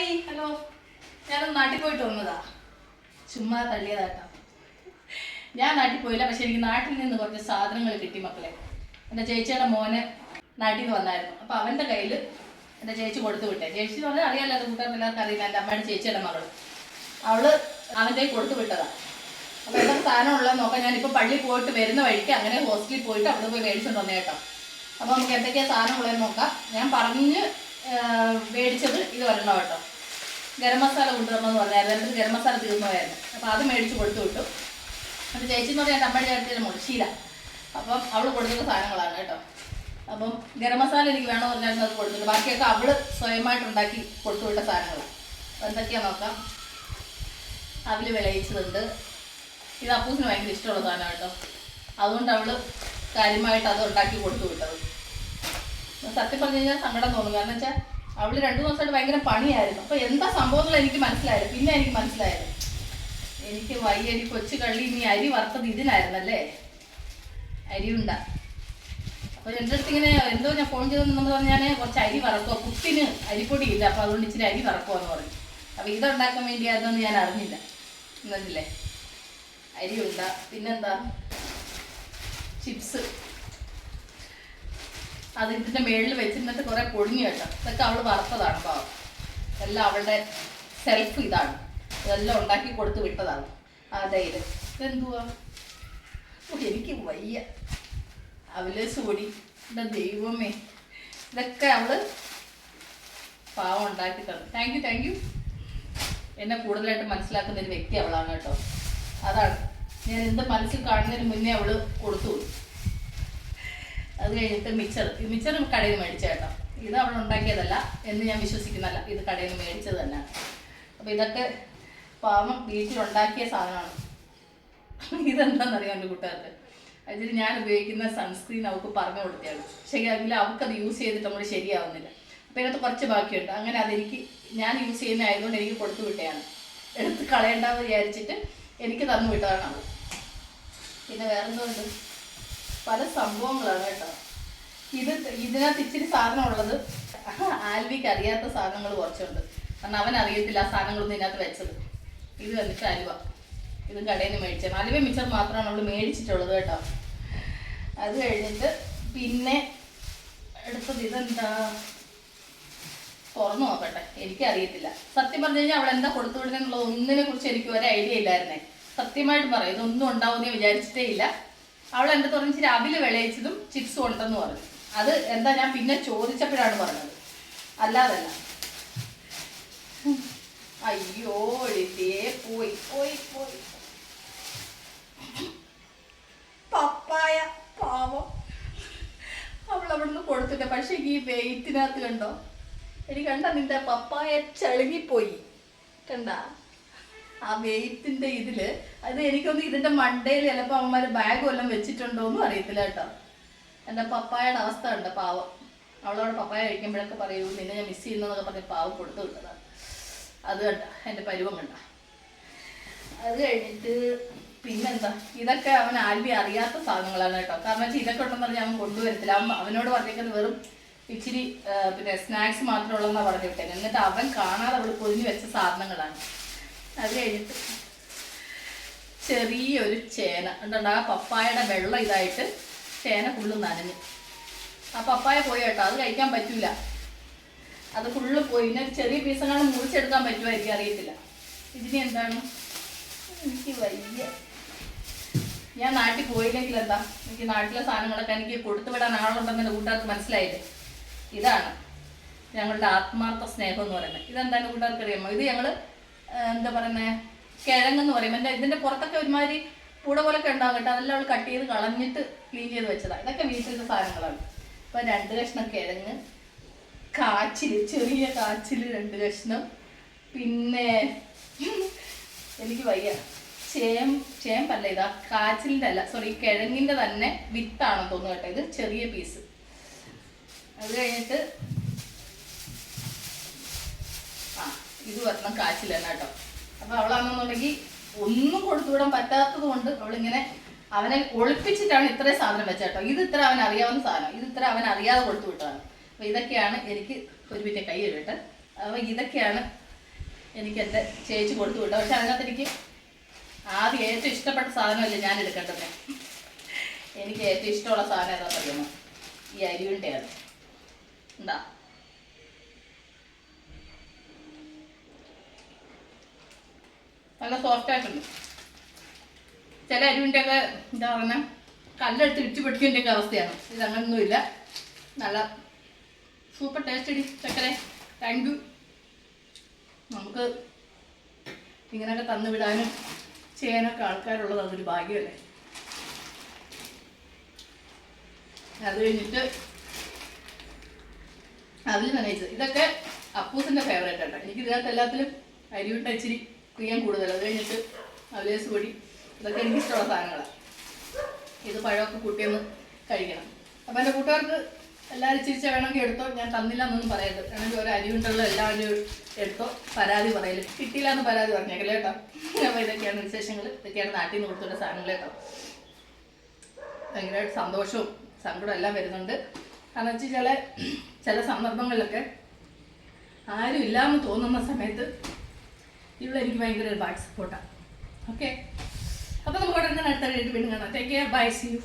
Hi hello. ഞാനൊന്ന് നാട്ടിൽ പോയിട്ട് വന്നതാ. ചുമ്മാ തള്ളിയതാട്ടോ. ഞാൻ നാട്ടിൽ പോയില്ല പക്ഷെ എനിക്ക് നാട്ടിൽ നിന്ന് കുറച്ച് സാധനങ്ങൾ കിട്ടി മക്കളെ. എന്റെ ചേച്ചിയുടെ മോന് നാട്ടിൽ നിന്ന് വന്നായിരുന്നു. അപ്പോൾ അവന്റെ കയ്യിൽ എന്റെ ചേച്ചി കൊടുത്തു വിട്ടേ. ചേച്ചി എന്ന് പറഞ്ഞാൽ അറിയാലോ അത് കൂട്ടുകാർക്ക് എല്ലാവർക്കും അറിയില്ല. എന്റെ അമ്മയുടെ ചേച്ചിയുടെ മകൾ അവൾ അവന്റെ കൊടുത്തു വിട്ടതാ. അപ്പോൾ എന്തൊക്കെ സാധനം ഉള്ളത് നോക്കാം. ഞാനിപ്പോൾ പള്ളി പോയിട്ട് വരുന്ന വഴിക്ക് അങ്ങനെ ഹോസ്റ്റലിൽ പോയിട്ട് അവിടെ പോയി മേടിച്ചുകൊണ്ട് വന്നേട്ടോ അപ്പൊ അപ്പോൾ നമുക്ക് എന്തൊക്കെയാണ് സാധനം ഉള്ളതെന്ന് നോക്കാം. ഞാൻ പറഞ്ഞ് മേടിച്ചത് ഇത് വരണം കേട്ടോ. ഗരം മസാല കൊണ്ടുവരണമെന്ന് പറഞ്ഞായിരുന്നു. എന്നിട്ട് ഗരം മസാല തീർന്നുമായിരുന്നു അപ്പോൾ അത് മേടിച്ച് കൊടുത്തു വിട്ടു. അപ്പോൾ ചേച്ചി എന്ന് പറഞ്ഞാൽ അമ്മയുടെ ചേട്ടത്തിന്റെ മോൾ ശീല. അപ്പം അവൾ കൊടുക്കുന്ന സാധനങ്ങളാണ് കേട്ടോ. അപ്പം ഗരം മസാല എനിക്ക് വേണമെന്ന് പറഞ്ഞായിരുന്നു അത് കൊടുത്തിട്ട്. ബാക്കിയൊക്കെ അവൾ സ്വയമായിട്ട് ഉണ്ടാക്കി കൊടുത്തു വിട്ട സാധനങ്ങളാണ് അപ്പോൾ നോക്കാം. അവൽ വിളയിച്ചതുണ്ട്. ഇത് അപ്പൂസിന് ഭയങ്കര ഇഷ്ടമുള്ള സാധനമാണ് കേട്ടോ. അതുകൊണ്ട് അവൾ കാര്യമായിട്ട് അത് ഉണ്ടാക്കി കൊടുത്തു വിട്ടത്. സത്യം പറഞ്ഞു കഴിഞ്ഞാൽ സങ്കടം തോന്നും. കാരണം വെച്ചാൽ അവൾ രണ്ടു ദിവസമായിട്ട് ഭയങ്കര പണിയായിരുന്നു. അപ്പൊ എന്താ സംഭവങ്ങളെ എനിക്ക് മനസ്സിലായത് പിന്നെ എനിക്ക് മനസ്സിലായത്. എനിക്ക് വയ്യരി കൊച്ചു കള്ളി നീ അരി വറുത്തത് ഇതിനായിരുന്നല്ലേ അരി ഉണ്ട. അപ്പൊ എന്റെ അടുത്ത് ഇങ്ങനെ എന്തോ ഞാൻ ഫോൺ ചെയ്തെന്ന് പറഞ്ഞാൽ കുറച്ച് അരി വറക്കുക കുത്തിന് അരിപ്പൊടി ഇല്ല? അപ്പൊ അതുകൊണ്ട് ഇച്ചിരി അരി വറക്കുമെന്ന് പറഞ്ഞു. അപ്പൊ ഇതുണ്ടാക്കാൻ വേണ്ടിയായിരുന്നെന്ന് ഞാൻ അറിഞ്ഞില്ല. അരി ഉണ്ട. പിന്നെന്താ? ചിപ്സ്. അത് മേളിൽ വെച്ചിരുന്നിട്ട് കുറെ പൊളിഞ്ഞു കേട്ടോ. ഇതൊക്കെ അവൾ വറുത്തതാണ് പാവം. എല്ലാം അവളുടെ സെൽഫ് ഇതാണ്. ഇതെല്ലാം ഉണ്ടാക്കി കൊടുത്ത് വിട്ടതാണ്. അതെ ഇത് ഇതെന്തുവാ? എനിക്ക് വയ്യ. അവൽ സൂടി എന്റെ ദൈവമേ. ഇതൊക്കെ അവൾ പാവം ഉണ്ടാക്കി തന്നു. താങ്ക് യു താങ്ക് യു എന്നെ കൂടുതലായിട്ട് മനസ്സിലാക്കുന്ന ഒരു വ്യക്തി അവളാണ് കേട്ടോ. അതാണ്. ഞാൻ എന്ത് മനസ്സിൽ കാണുന്നതിന് മുന്നേ അവൾ കൊടുത്തു. അത് കഴിഞ്ഞിട്ട് മിച്ചർ മിച്ചർ കടയിൽ നിന്ന് മേടിച്ച കേട്ടോ. ഇത് അവൾ ഉണ്ടാക്കിയതല്ല എന്ന് ഞാൻ വിശ്വസിക്കുന്നല്ല. ഇത് കടയിൽ നിന്ന് മേടിച്ചത് തന്നെയാണ്. അപ്പോൾ ഇതൊക്കെ പാവം വീട്ടിലുണ്ടാക്കിയ സാധനമാണ്. ഇതെന്താണെന്നറിയാം എന്റെ കൂട്ടുകാർക്ക്? അതിൽ ഞാൻ ഉപയോഗിക്കുന്ന സൺസ്ക്രീൻ അവൾക്ക് പറഞ്ഞു കൊടുത്തതാണ്. അവൾക്ക് അവൾക്കത് യൂസ് ചെയ്തിട്ട് നമ്മൾ ശരിയാവുന്നില്ല. അപ്പോൾ ഇതിനകത്ത് കുറച്ച് ബാക്കിയുണ്ട്. അങ്ങനെ അതെനിക്ക് ഞാൻ യൂസ് ചെയ്യുന്ന ആയതുകൊണ്ട് എനിക്ക് കൊടുത്തു വിട്ടതാണ്. എടുത്ത് കളയണ്ടെന്ന് വിചാരിച്ചിട്ട് എനിക്ക് തന്നു വിട്ടതാണ് അവൾ. പിന്നെ വേറെന്തോ ഉണ്ട്? പല സംഭവങ്ങളാണ് കേട്ടോ. ഇത് ഇതിനകത്ത് ഇച്ചിരി സാധനം ഉള്ളത്. ആൽവിക്ക് അറിയാത്ത സാധനങ്ങൾ കുറച്ചുണ്ട്. കാരണം അവൻ അറിയത്തില്ല ആ സാധനങ്ങളൊന്നും ഇതിനകത്ത് വെച്ചത്. ഇത് വന്നിട്ട് അലുവ. ഇത് കടയിൽ നിന്ന് മേടിച്ചത് അലുവ മിച്ചർ മാത്രമാണ് നമ്മൾ മേടിച്ചിട്ടുള്ളത് കേട്ടോ. അത് കഴിഞ്ഞിട്ട് പിന്നെ എടുത്തത് ഇതെന്താ? തുറന്നു നോക്കട്ടെ. എനിക്കറിയത്തില്ല. സത്യം പറഞ്ഞു കഴിഞ്ഞാൽ അവൾ എന്താ കൊടുത്തു വിടുന്നെന്നുള്ളത് ഒന്നിനെ കുറിച്ച് എനിക്ക് ഒരു ഐഡിയ ഇല്ലായിരുന്നേ. സത്യമായിട്ട് പറയും ഇതൊന്നും ഉണ്ടാവുമെന്ന് വിചാരിച്ചിട്ടേ ഇല്ല. അവൾ എന്റെ തുറന്നിച്ച് രാവിലെ വിളയിച്ചതും ചിപ്സ് കൊണ്ടെന്ന് പറഞ്ഞു. അത് എന്താ ഞാൻ പിന്നെ ചോദിച്ചപ്പോഴാണ് പറഞ്ഞത്. അല്ലാതല്ല. അയ്യോ എഴുതിയേ പോയി പോയി പോയി. പപ്പായ പാവം. അവൾ അവിടുന്ന് കൊടുത്തില്ല പക്ഷെ ഈ വെയിറ്റിനകത്ത് കണ്ടോ? എനിക്ക് കണ്ട നിന്റെ പപ്പായ ചളുങ്ങിപ്പോയി? കണ്ട? ആ വെയിറ്റിന്റെ ഇതിൽ. അത് എനിക്കൊന്നും ഇതിന്റെ മണ്ടയിൽ ചിലപ്പോ അവന്മാര് ബാഗ് വല്ലതും വെച്ചിട്ടുണ്ടോന്നും അറിയത്തില്ല കേട്ടോ. എന്റെ പപ്പായുടെ അവസ്ഥ ഉണ്ട് പാവം. അവളോട് പപ്പായ കഴിക്കുമ്പോഴൊക്കെ പറയൂ നിന്നെ ഞാൻ മിസ് ചെയ്യുന്നതൊക്കെ പറഞ്ഞ് പാവം കൊടുത്തു വിട്ടതാണ് അത് കണ്ട എന്റെ പരുവം കണ്ട. അത് കഴിഞ്ഞിട്ട് പിന്നെന്താ? ഇതൊക്കെ അവൻ ആൽബി അറിയാത്ത സാധനങ്ങളാണ് കേട്ടോ. കാരണം വെച്ചാൽ ഇതൊക്കെ ഉണ്ടെന്ന് പറഞ്ഞാൽ അവൻ കൊണ്ടുവരത്തില്ല. അവൻ അവനോട് പറഞ്ഞേക്കുന്നത് വെറും ഇച്ചിരി പിന്നെ സ്നാക്സ് മാത്രമുള്ളതെന്നാണ് പറഞ്ഞു വിട്ടേ എന്നിട്ട് അവൻ കാണാതെ അവൾ പൊതിഞ്ഞു വെച്ച സാധനങ്ങളാണ്. അത് കഴിഞ്ഞിട്ട് ചെറിയൊരു ചേന. എന്തുണ്ട് ആ പപ്പായയുടെ വെള്ളം ഇതായിട്ട് ചേന ഫുള്ള് നനഞ്ഞു. ആ പപ്പായ പോയി കേട്ടോ. അത് കഴിക്കാൻ പറ്റൂല. അത് ഫുള്ള് പോയി. പിന്നെ ചെറിയ പീസങ്ങളാണ് മുറിച്ചെടുക്കാൻ പറ്റുമായിരിക്കും അറിയത്തില്ല. ഇതിന് എന്താണ്? എനിക്ക് വയ്യ. ഞാൻ നാട്ടിൽ പോയില്ലെങ്കിൽ എന്താ? എനിക്ക് നാട്ടിലെ സാധനങ്ങളൊക്കെ എനിക്ക് കൊടുത്തുവിടാൻ ആളുണ്ടെന്ന് എന്റെ കൂട്ടുകാർക്ക് മനസ്സിലായില്ലേ? ഇതാണ് ഞങ്ങളുടെ ആത്മാർത്ഥ സ്നേഹം എന്ന് പറയുന്നത്. ഇതെന്താണ് കൂട്ടുകാർക്ക് അറിയാമോ ഇത് ഞങ്ങൾ ആ, എന്താ പറയുന്നത് കിഴങ്ങെന്ന് പറയും. എന്റെ ഇതിന്റെ പുറത്തൊക്കെ ഒരുമാതിരി പൂട പോലൊക്കെ ഉണ്ടാകും കേട്ടോ അതെല്ലാം അവൾ കട്ട് ചെയ്ത് കളഞ്ഞിട്ട് ക്ലീൻ ചെയ്ത് വെച്ചതാണ് ഇതൊക്കെ വീട്ടിലത്തെ സാധനങ്ങളാണ്. ഇപ്പം രണ്ട് കഷ്ണം കിഴങ്ങ് കാച്ചിൽ ചെറിയ കാച്ചിൽ രണ്ട് കഷ്ണം. പിന്നെ എനിക്ക് വയ്യ. ചേം ചേമ്പല്ല ഇതാ. കാച്ചിലിന്റെ അല്ല സോറി കിഴങ്ങിന്റെ തന്നെ വിത്താണെന്ന് തോന്നുന്നു കേട്ടോ ഇത്. ചെറിയ പീസ് അത് കഴിഞ്ഞിട്ട് ആ ഇത് വരണം കാച്ചില്ല കേട്ടോ. അപ്പൊ അവളാണെന്നുണ്ടെങ്കിൽ ഒന്നും കൊടുത്തുവിടാൻ പറ്റാത്തത് കൊണ്ട് അവളിങ്ങനെ അവനെ ഒളിപ്പിച്ചിട്ടാണ് ഇത്രയും സാധനം വെച്ചേട്ടോ ഇത് ഇത്ര അവൻ അറിയാവുന്ന സാധനം. ഇത് ഇത്ര അവൻ അറിയാതെ കൊടുത്തു വിട്ടതാണ്. അപ്പൊ ഇതൊക്കെയാണ് എനിക്ക് ഒരു പിന്നെ കൈ എഴുതിട്ട് അപ്പൊ ഇതൊക്കെയാണ് എനിക്ക് എന്റെ ചേച്ചി കൊടുത്തു വിട്ടത്. പക്ഷെ അതിനകത്ത് എനിക്ക് ആദ്യം ഏറ്റവും ഇഷ്ടപ്പെട്ട സാധനമല്ലേ ഞാൻ എടുക്കേണ്ടത്? എനിക്ക് ഏറ്റവും ഇഷ്ടമുള്ള സാധനം ഏതാ പറയുന്നത് ഈ അരിയുണ്ടയാണ്. എന്താ നല്ല സോഫ്റ്റ് ആയിട്ടുണ്ട്. ചില അരിവിന്റെയൊക്കെ എന്താ പറയുക കല്ലെടുത്ത് ഇടിച്ചു ഒക്കെ അവസ്ഥയാണ്. ഇത് അങ്ങനൊന്നുമില്ല. നല്ല സൂപ്പർ ടേസ്റ്റ് ഇടി. ചക്കരെ താങ്ക് യു നമുക്ക് ഇങ്ങനെയൊക്കെ തന്നു വിടാനും ചെയ്യാനൊക്കെ ആൾക്കാരുള്ളത് അതൊരു ഭാഗ്യമല്ലേ? അത് കഴിഞ്ഞിട്ട് അതിൽ നനയിച്ചത്. ഇതൊക്കെ അപ്പൂസിന്റെ ഫേവറേറ്റ് ആണ് എനിക്ക് ഇതിനകത്ത് എല്ലാത്തിലും അരിവിട്ട ഇച്ചിരി പ്രിയം കൂടുതൽ. അത് കഴിഞ്ഞിട്ട് അവലേസ് പൊടി ഇതൊക്കെ എനിക്കിഷ്ടമുള്ള സാധനങ്ങളാണ് ഇത് പഴമൊക്കെ കൂട്ടിയൊന്ന് കഴിക്കണം. അപ്പം എന്റെ കൂട്ടുകാർക്ക് എല്ലാവരും ചിരിച്ച വേണമെങ്കിൽ എടുത്തോ? ഞാൻ തന്നില്ല എന്നൊന്നും പറയരുത്. വേണമെങ്കിൽ ഒരു അരിവുണ്ടുള്ള എല്ലാവരും എടുത്തോ. പരാതി പറയൽ. കിട്ടിയില്ല എന്ന് പരാതി പറഞ്ഞേക്കല്ലേ കേട്ടോ. അപ്പോൾ ഇതൊക്കെയാണ് വിശേഷങ്ങൾ ഇതൊക്കെയാണ് നാട്ടിൽ നിന്ന് കൊടുത്തുള്ള സാധനങ്ങൾ കേട്ടോ. ഭയങ്കരമായിട്ട് സന്തോഷവും സങ്കടവും എല്ലാം വരുന്നുണ്ട്. കാരണം വെച്ചാൽ ചില ചില സന്ദർഭങ്ങളിലൊക്കെ ആരും ഇല്ലാന്ന് തോന്നുന്ന സമയത്ത് ഇവിടെ എനിക്ക് ഭയങ്കര ഒരു ബാക്ക് സപ്പോർട്ടാണ് ഓക്കെ അപ്പോൾ നമുക്ക് ഉടനെ അടുത്ത വീണ്ടും കാണാം. Take care bye see you